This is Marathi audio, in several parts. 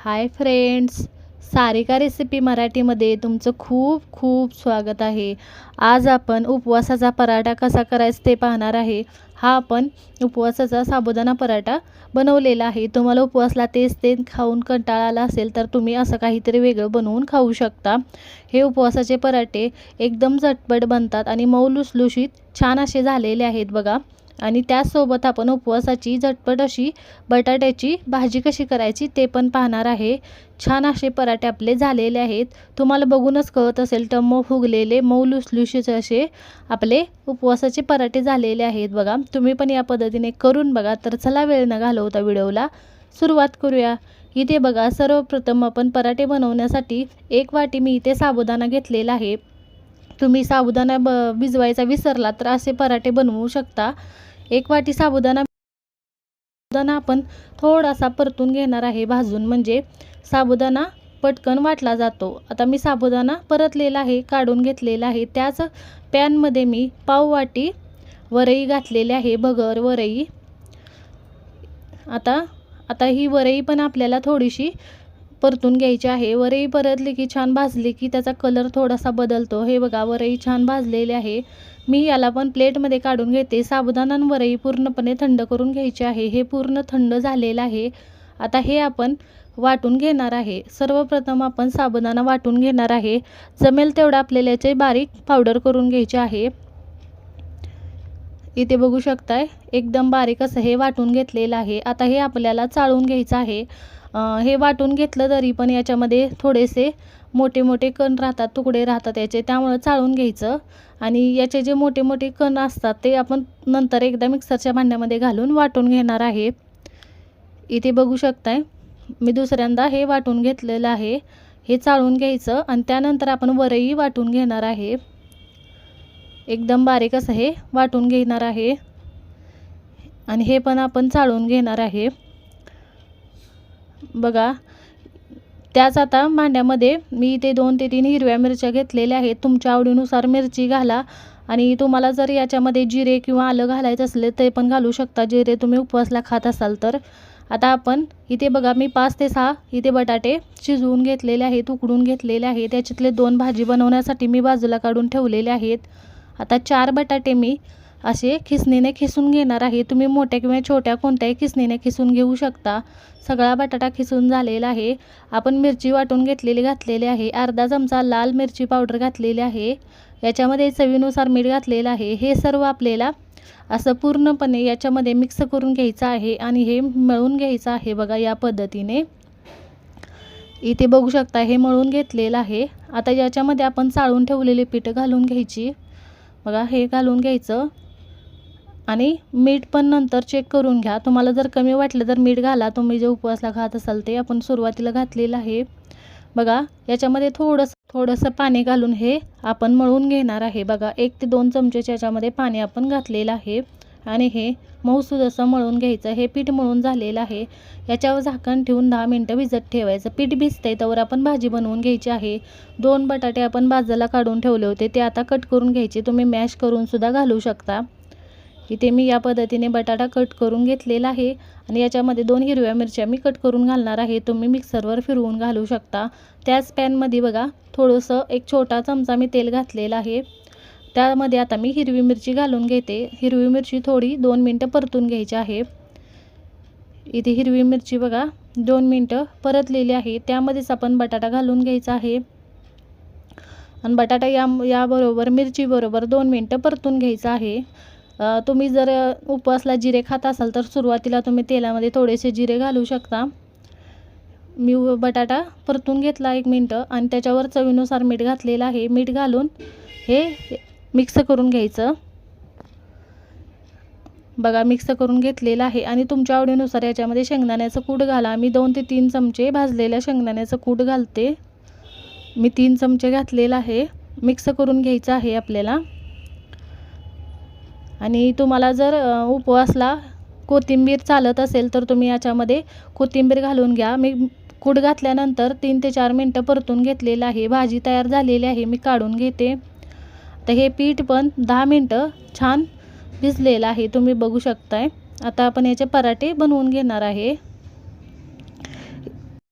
हाय फ्रेंड्स सारिका रेसिपी मराठीमध्ये तुमचं खूप खूप स्वागत आहे. आज आपण उपवासाचा पराठा कसा करायचा ते पाहणार आहे. हा आपण उपवासाचा साबुदाणा पराठा बनवलेला आहे. तुम्हाला उपवासला तेच ते खाऊन कंटाळा आला असेल तर तुम्ही असं काहीतरी वेगळं बनवून खाऊ शकता. हे उपवासाचे पराठे एकदम झटपट बनतात आणि मऊ लुसलुशीत छान असे झालेले आहेत बघा. आणि त्याचसोबत आपण उपवासाची झटपट अशी बटाट्याची भाजी कशी करायची ते पण पाहणार आहे. छान असे पराठे आपले झालेले आहेत. तुम्हाला बघूनच कळत असेल टम्म फुगलेले मऊ लुसलुशीचे असे आपले उपवासाचे पराठे झालेले आहेत बघा. तुम्ही पण या पद्धतीने करून बघा. तर चला वेळ न घालवता व्हिडिओला सुरुवात करूया. इथे बघा सर्वप्रथम आपण पराठे बनवण्यासाठी एक वाटी मी इथे साबुदाणा घेतलेला आहे. तुम्ही साबुदाणा ब भिजवायचा विसरला तर असे पराठे बनवू शकता. एक वाटी साबुदाणा साबुदाणा आपण थोडासा परतून घेणार आहे भाजून. म्हणजे साबुदाणा पटकन वाटला जातो. आता मी साबुदाणा परतलेला आहे काढून घेतलेला आहे. त्याच पॅनमध्ये मी पाव वाटी वरई घातलेली आहे. भगर वरई. आता आता ही वरई पण आपल्याला थोडीशी परतून घ्यायची आहे. वरई परतली की छान भाजली की त्याचा कलर थोडासा बदलतो. हे बघा वरई छान भाजलेली आहे. मी याला पण प्लेटमध्ये काढून घेते. साबुदाणा वरई पूर्णपणे थंड करून घ्यायचे आहे. हे पूर्ण थंड झालेलं आहे. आता हे आपण वाटून घेणार आहे. सर्वप्रथम आपण साबुदाणा वाटून घेणार आहे. जमेल तेवढं आपल्याला याचे बारीक पावडर करून घ्यायचे आहे. इथे बघू शकताय एकदम बारीक असं हे वाटून घेतलेलं आहे. आता हे आपल्याला चाळून घ्यायचं आहे. हे वाटून घेतलं तरी पण याच्यामध्ये थोडेसे मोठे मोठे कण राहतात तुकडे राहतात याचे. त्यामुळं चाळून घ्यायचं. आणि याचे जे मोठे मोठे कण असतात ते आपण नंतर एकदा मिक्सरच्या भांड्यामध्ये घालून वाटून घेणार आहे. इथे बघू शकताय मी दुसऱ्यांदा हे वाटून घेतलेलं आहे. हे चाळून घ्यायचं आणि त्यानंतर आपण वरही वाटून घेणार आहे. एकदम बारीक असं हे वाटून घेणार आहे. आणि हे पण आपण चाळून घेणार आहे. बघा त्याच आता मांड्यामध्ये मी इथे दोन ते तीन हिरव्या मिरच्या घेतलेल्या आहेत. तुमच्या आवडीनुसार मिरची घाला आणि तुम्हाला जर याच्यामध्ये जिरे किंवा आलं घालायचं असले ते पण घालू शकता. जिरे तुम्ही उपवासला खात असाल तर. आता आपण इथे बघा मी पाच ते सहा इथे बटाटे शिजवून घेतलेले आहेत उकडून घेतलेले आहेत. त्याच्यातले दोन भाजी बनवण्यासाठी मी बाजूला काढून ठेवलेले आहेत. आता चार बटाटे मी असे खिसणीने खिसून घेणार आहे. तुम्ही मोठ्या किंवा छोट्या कोणत्याही खिसणीने खिसून घेऊ शकता. सगळा बटाटा खिसून झालेला आहे. आपण मिरची वाटून घेतलेली घातलेली आहे. अर्धा चमचा लाल मिरची पावडर घातलेली आहे. याच्यामध्ये चवीनुसार मीठ घातलेलं आहे. हे सर्व आपल्याला असं पूर्णपणे याच्यामध्ये मिक्स करून घ्यायचं आहे आणि हे मळून घ्यायचं आहे बघा या पद्धतीने. इथे बघू शकता हे मळून घेतलेलं आहे. आता याच्यामध्ये आपण चाळून ठेवलेले पीठ घालून घ्यायची. बघा हे घालून घ्यायचं. आणि मीठ पण नंतर चेक करून घ्या. तुम्हाला जर कमी वाटलं तर मीठ घाला. तुम्ही जे उपवासला खात असाल ते आपण सुरुवातीला घातलेलं आहे. बघा याच्यामध्ये थोडंसं थोडंसं पाणी घालून हे आपण मळून घेणार आहे. बघा एक ते दोन चमचेच्या याच्यामध्ये पाणी आपण घातलेलं आहे. आणि हे मऊसूद असं मळून घ्यायचं. हे पीठ मळून झालेलं आहे. याच्यावर झाकण ठेवून दहा मिनटं भिजत ठेवायचं. पीठ भिजतंय त्यावर आपण भाजी बनवून घ्यायची आहे. दोन बटाटे आपण बाजूला काढून ठेवले होते. ते आता कट करून घ्यायचे. तुम्ही मॅश करूनसुद्धा घालू शकता. इथे मी या पद्धतीने बटाटा कट करून घेतलेला आहे. आणि याच्यामध्ये दोन हिरव्या मिरच्या मी कट करून घालणार आहे. तुम्ही मिक्सरवर फिरवून घालू शकता. त्याच पॅनमध्ये बघा थोडंसं एक छोटा चमचा मी तेल घातलेलं आहे. त्यामध्ये आता मी हिरवी मिरची घालून घेते. हिरवी मिरची थोडी दोन मिनटं परतून घ्यायची आहे. इथे हिरवी मिरची बघा दोन मिनटं परतलेली आहे. त्यामध्येच आपण बटाटा घालून घ्यायचा आहे. आणि बटाटा या याबरोबर मिरचीबरोबर दोन मिनटं परतून घ्यायचं आहे. तुम्ही जर उपवासला जिरे खात असाल तर सुरुवातीला तुम्ही तेलामध्ये थोडेसे जिरे घालू शकता. मी बटाटा परतून घेतला एक मिनटं आणि त्याच्यावर चवीनुसार मीठ घातलेलं आहे. मीठ घालून हे मिक्स करून घ्यायचं. बघा मिक्स करून घेतलेलं आहे आणि तुमच्या आवडीनुसार याच्यामध्ये शेंगदाण्याचं कूट घाला. मी दोन ते तीन चमचे भाजलेल्या शेंगदाण्याचं कूट घालते. मी तीन चमचे घातलेलं आहे. मिक्स करून घ्यायचं आहे आपल्याला. आणि तुम्हाला जर उपवासला कोथिंबीर चालत असेल तर तुम्ही याच्यामध्ये कोथिंबीर घालून घ्या. मी कूड घातल्यानंतर तीन ते चार मिनटं परतून घेतलेलं आहे. भाजी तयार झालेली आहे. मी काढून घेते. तर हे पीठ पण दहा मिनटं छान भिजलेलं आहे. तुम्ही बघू शकताय. आता आपण याचे पराठे बनवून घेणार आहे.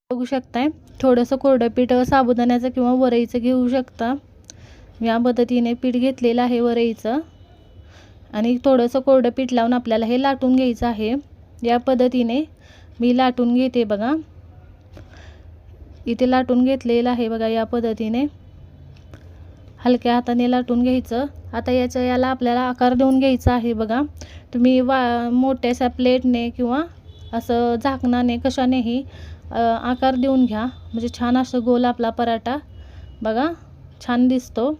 बघू शकताय. थोडंसं कोरडं पीठ साबुदाण्याचं किंवा वरईचं घेऊ शकता. या पद्धतीने पीठ घेतलेलं आहे वरईचं. आणि थोडंसं कोरडं पीठ लावून आपल्याला हे लाटून घ्यायचं आहे. या पद्धतीने मी लाटून घेते बघा. इथे लाटून घेतलेलं आहे बघा या पद्धतीने. हलक्या हाताने लाटून घ्यायचं. आता याच्या याला आपल्याला आकार देऊन घ्यायचा आहे बघा. तुम्ही वा मोठ्याशा प्लेटने किंवा असं झाकणाने कशानेही आकार देऊन घ्या. म्हणजे छान असं गोल आपला पराठा बघा छान दिसतो.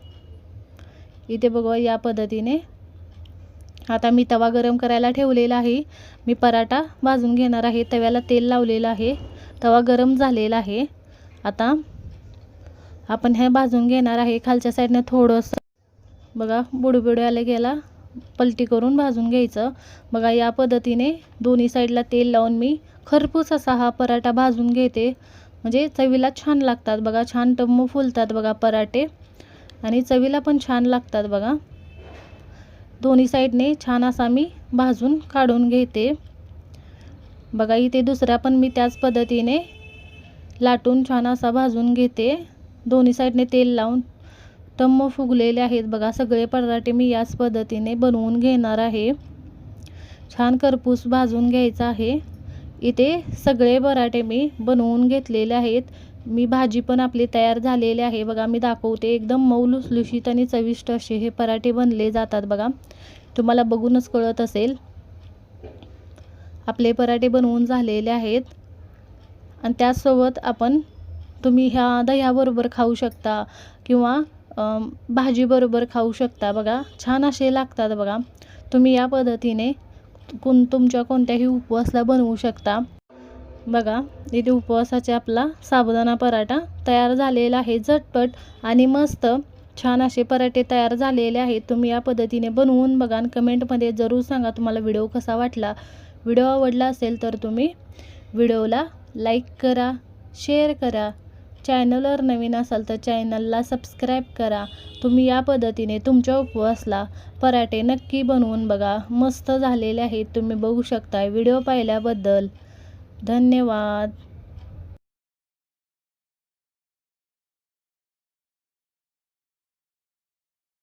इथे बघा या पद्धतीने. आता मी तवा गरम करायला ठेवलेला आहे. मी पराठा भाजून घेणार आहे. तव्याला तेल लावलेलं आहे. तवा गरम झालेला आहे. आता आपण हे भाजून घेणार आहे. खालच्या साईडने थोडंसं बघा बुडबुड आले गेला. पलटी करून भाजून घ्यायचं. बघा या पद्धतीने दोन्ही साईडला तेल लावून मी खरपूस असा हा पराठा भाजून घेते. म्हणजे चवीला छान लागतात बघा. छान टम्म फुलतात बघा पराठे. आणि चवीला पण छान लागतात बघा. दोन्ही साईडने छान असा मी भाजून काढून घेते. बघा इथे दुसरा पण मी त्याच पद्धतीने लाटून छान असा भाजून घेते. दोन्ही साईडने तेल लावून टम्म फुगलेले आहेत. बघा सगळे पराठे मी याच पद्धतीने बनवून घेणार आहे. छान करपूस भाजून घ्यायचा आहे. इथे सगळे पराठे मी बनवून घेतलेले आहेत. मी भाजी पण आपली तयार झालेली आहे. बघा मी दाखवते. एकदम मऊ लुसलुशीत आणि चविष्ट असे हे पराठे बनले जातात बघा. तुम्हाला बघूनच कळत असेल. आपले पराठे बनवून झालेले आहेत. आणि त्याचसोबत आपण तुम्ही ह्या दह्याबरोबर खाऊ शकता किंवा भाजीबरोबर खाऊ शकता. बघा छान असे लागतात बघा. तुम्ही या पद्धतीने कोण तुमच्या कोणत्याही उपवासला बनवू शकता. बघा इथे उपवासाचे आपला साबुदाणा पराठा तयार झालेला आहे झटपट आणि मस्त. छान असे पराठे तयार झालेले आहेत. तुम्ही या पद्धतीने बनवून बघा आणि कमेंटमध्ये जरूर सांगा तुम्हाला व्हिडिओ कसा वाटला. व्हिडिओ आवडला असेल तर तुम्ही व्हिडिओला लाईक करा शेअर करा. चॅनलवर नवीन असाल तर चॅनलला सबस्क्राईब करा. तुम्ही या पद्धतीने तुमच्या उपवासला पराठे नक्की बनवून बघा. मस्त झालेले आहेत. तुम्ही बघू शकता व्हिडिओ पाहिल्याबद्दल. धन्यवाद.